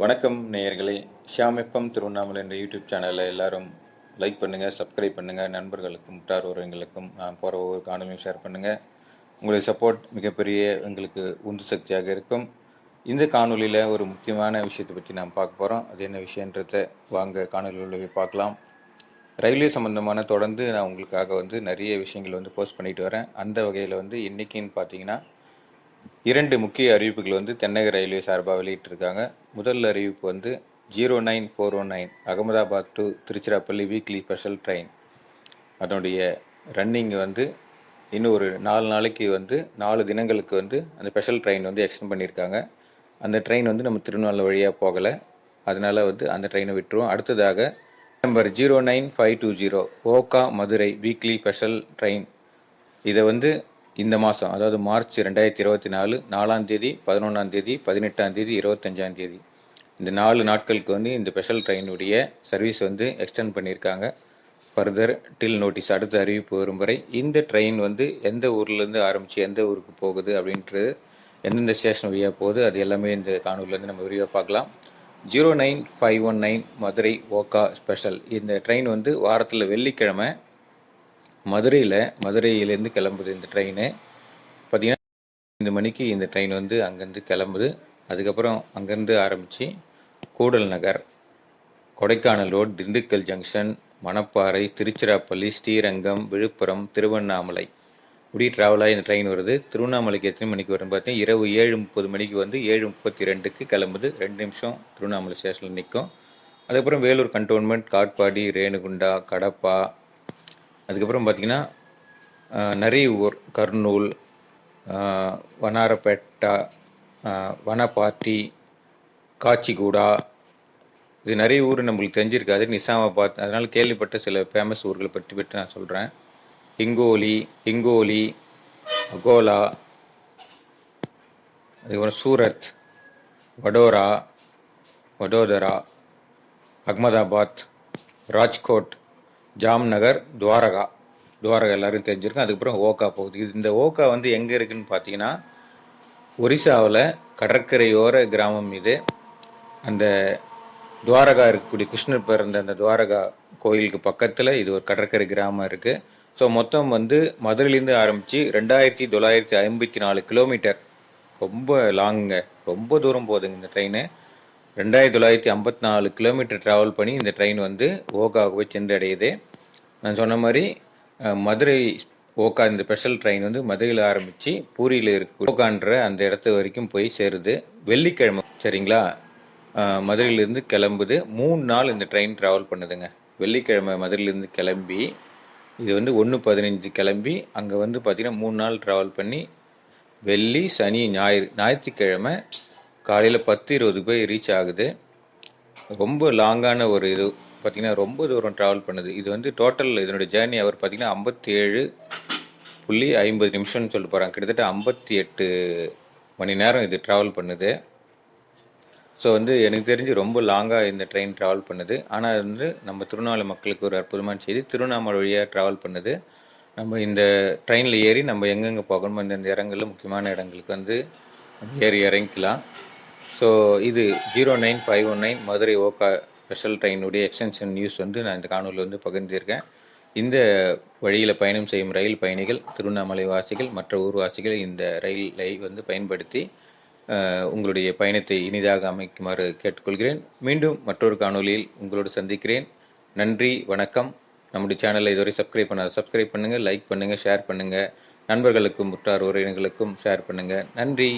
வணக்கம் நேயர்களே. ஷியாமெப்பம் திருவண்ணாமலை என்ற யூடியூப் சேனலில் எல்லாரும் லைக் பண்ணுங்கள் சப்ஸ்கிரைப் பண்ணுங்கள் நண்பர்களுக்கும் முட்டார் உறவுகளுக்கும் நான் போகிற ஒவ்வொரு காணொலியும் ஷேர் பண்ணுங்கள் உங்களுடைய சப்போர்ட் மிகப்பெரிய எங்களுக்கு உந்து சக்தியாக இருக்கும். இந்த காணொலியில் ஒரு முக்கியமான விஷயத்தை பற்றி நாம் பார்க்க போகிறோம் அது என்ன விஷயன்றத வாங்க காணொலியில் போய் பார்க்கலாம். ரயில்வே சம்மந்தமான தொடர்ந்து நான் உங்களுக்காக வந்து நிறைய விஷயங்கள் வந்து போஸ்ட் பண்ணிட்டு வரேன். அந்த வகையில் வந்து இன்றைக்கின்னு பார்த்தீங்கன்னா இரண்டு முக்கிய அறிவிப்புகள் வந்து தென்னக ரயில்வே சார்பாக வெளியிட்டிருக்காங்க. முதல் அறிவிப்பு வந்து zero nine four one nine Ahmedabad to Tiruchirappalli weekly special train அதனுடைய ரன்னிங் வந்து இன்னும் ஒரு நாலு நாளைக்கு வந்து நாலு தினங்களுக்கு வந்து அந்த ஸ்பெஷல் ட்ரெயின் வந்து எக்ஸ்டெண்ட் பண்ணியிருக்காங்க. அந்த ட்ரெயின் வந்து நம்ம திருநெல்வேலி வழியாக போகலை. அதனால் வந்து அந்த ட்ரெயினை விட்டுருவோம். அடுத்ததாக number zero nine five two zero Okha Madurai weekly special train இதை வந்து இந்த மாதம் அதாவது மார்ச் ரெண்டாயிரத்தி இருபத்தி நாலு நாலாம் தேதி பதினொன்றாம் தேதி பதினெட்டாம் தேதி இருபத்தஞ்சாம் தேதி. இந்த நாலு நாட்களுக்கு வந்து இந்த ஸ்பெஷல் ட்ரெயினுடைய சர்வீஸ் வந்து எக்ஸ்டெண்ட் பண்ணியிருக்காங்க. ஃபர்தர் டில் நோட்டீஸ் அடுத்த அறிவிப்பு வரும் வரை இந்த ட்ரெயின் வந்து எந்த ஊர்லேருந்து ஆரம்பித்து எந்த ஊருக்கு போகுது அப்படின்றது எந்தெந்த ஸ்டேஷன் வழியாக போகுது அது எல்லாமே இந்த காணொலியிலேருந்து நம்ம விரிவாக பார்க்கலாம். Zero nine five one nine Madurai Okha special இந்த ட்ரெயின் வந்து வாரத்தில் வெள்ளிக்கிழமை மதுரையில் மதுரையிலேருந்து கிளம்புது இந்த ட்ரெயின் பார்த்தீங்கன்னா ஐந்து மணிக்கு இந்த ட்ரெயின் வந்து அங்கேருந்து கிளம்புது. அதுக்கப்புறம் அங்கேருந்து ஆரம்பித்து கூடல் நகர் கொடைக்கானல் ரோட் திண்டுக்கல் ஜங்ஷன் மணப்பாறை திருச்சிராப்பள்ளி ஸ்ரீரங்கம் விழுப்புரம் திருவண்ணாமலை. இப்படி ட்ராவலாக இந்த ட்ரெயின் வருது. திருவண்ணாமலைக்கு எத்தனை மணிக்கு வரும் பார்த்தீங்கன்னா இரவு ஏழு முப்பது மணிக்கு வந்து ஏழு முப்பத்தி ரெண்டுக்கு கிளம்புது. ரெண்டு நிமிஷம் திருவண்ணாமலை ஸ்டேஷனில் நிற்கும் அதுக்கப்புறம் வேலூர் கண்டோன்மெண்ட் காட்பாடி ரேணுகுண்டா கடப்பா அதுக்கப்புறம் பார்த்திங்கன்னா நரியூர் கர்னூல் வனாரப்பேட்டா வனப்பாட்டி வனபாட்டி காச்சிகூடா இது நிறைய ஊர் நம்மளுக்கு தெரிஞ்சிருக்காது. நிசாமாபாத் அதனால் கேள்விப்பட்ட சில ஃபேமஸ் ஊர்களை பற்றி பற்றி நான் சொல்கிறேன் ஹிங்கோலி ஹிங்கோலி அகோலா அதுக்கப்புறம் சூரத் வடோரா வடோதரா அகமதாபாத் ராஜ்கோட் ஜாம்நகர் துவாரகா. துவாரகா எல்லாரும் தெரிஞ்சிருக்கும். அதுக்கப்புறம் ஓகா போகுது. இது இந்த ஓகா வந்து எங்கே இருக்குன்னு பார்த்தீங்கன்னா ஒரிசாவில் கடற்கரையோர கிராமம் இது அந்த துவாரகா இருக்கக்கூடிய கிருஷ்ணர் பிறந்த அந்த துவாரகா கோயிலுக்கு பக்கத்தில் இது ஒரு கடற்கரை கிராமம் இருக்குது ஸோ மொத்தம் வந்து மதுரையிலேருந்து ஆரம்பித்து ரெண்டாயிரத்தி தொள்ளாயிரத்தி ஐம்பத்தி நாலு கிலோமீட்டர் ரொம்ப லாங்குங்க ரொம்ப தூரம் போகுதுங்க இந்த ட்ரெயின் ரெண்டாயிரத்தி தொள்ளாயிரத்தி ஐம்பத்தி நாலு கிலோமீட்டர் ட்ராவல் பண்ணி இந்த ட்ரெயின் வந்து ஓகாவுக்கு போய் சென்றடையுது. நான் சொன்ன மாதிரி மதுரை ஓகா இந்த ஸ்பெஷல் ட்ரெயின் வந்து மதுரையில் ஆரம்பித்து பூரியில் இருக்கு. ஓகான்ற அந்த இடத்து வரைக்கும் போய் சேருது. வெள்ளிக்கிழமை சரிங்களா? மதுரையிலேருந்து கிளம்புது. மூணு நாள் இந்த ட்ரெயின் ட்ராவல் பண்ணுதுங்க. வெள்ளிக்கிழமை மதுரையிலேருந்து கிளம்பி இது வந்து ஒன்று பதினஞ்சு கிளம்பி அங்கே வந்து பார்த்திங்கன்னா மூணு நாள் ட்ராவல் பண்ணி வெள்ளி சனி ஞாயிறு ஞாயிற்றுக்கிழமை காலையில் பத்து இருபதுக்கு போய் ரீச் ஆகுது. ரொம்ப லாங்கான ஒரு இது பார்த்திங்கன்னா ரொம்ப தூரம் ட்ராவல் பண்ணுது. இது வந்து டோட்டல் இதனுடைய ஜேர்னி அவர் பார்த்திங்கன்னா ஐம்பத்தி ஏழு புள்ளி ஐம்பது நிமிஷம்னு சொல்ல போகிறாங்க கிட்டத்தட்ட ஐம்பத்தி எட்டு மணி நேரம் இது ட்ராவல் பண்ணுது. ஸோ வந்து எனக்கு தெரிஞ்சு ரொம்ப லாங்காக இந்த ட்ரெயின் ட்ராவல் பண்ணுது. ஆனால் அது வந்து நம்ம திருவண்ணாமலை மக்களுக்கு ஒரு அற்புதமான செய்தி. திருவண்ணாமலை வழியாக ட்ராவல் பண்ணுது. நம்ம இந்த ட்ரெயினில் ஏறி நம்ம எங்கெங்கே போகணுமோ அந்தந்த இடங்களில் முக்கியமான இடங்களுக்கு வந்து ஏறி இறங்கிக்கலாம். ஸோ இது zero nine five one nine Madurai Okha special ட்ரெயினுடைய extension news வந்து நான் இந்த காணொலியில் வந்து பகிர்ந்திருக்கேன். இந்த வழியில் பயணம் செய்யும் ரயில் பயணிகள் திருவண்ணாமலை வாசிகள் மற்ற ஊர்வாசிகள் இந்த ரயிலை வந்து பயன்படுத்தி உங்களுடைய பயணத்தை இனிதாக அமைக்குமாறு கேட்டுக்கொள்கிறேன். மீண்டும் மற்றொரு காணொலியில் உங்களோடு சந்திக்கிறேன். நன்றி வணக்கம். நம்முடைய சேனலை இதுவரை சப்ஸ்கிரைப் பண்ணாத சப்ஸ்கிரைப் பண்ணுங்கள் லைக் பண்ணுங்கள் ஷேர் பண்ணுங்கள் நண்பர்களுக்கும் முற்றார் உறவினர்களுக்கும் ஷேர் பண்ணுங்கள் நன்றி.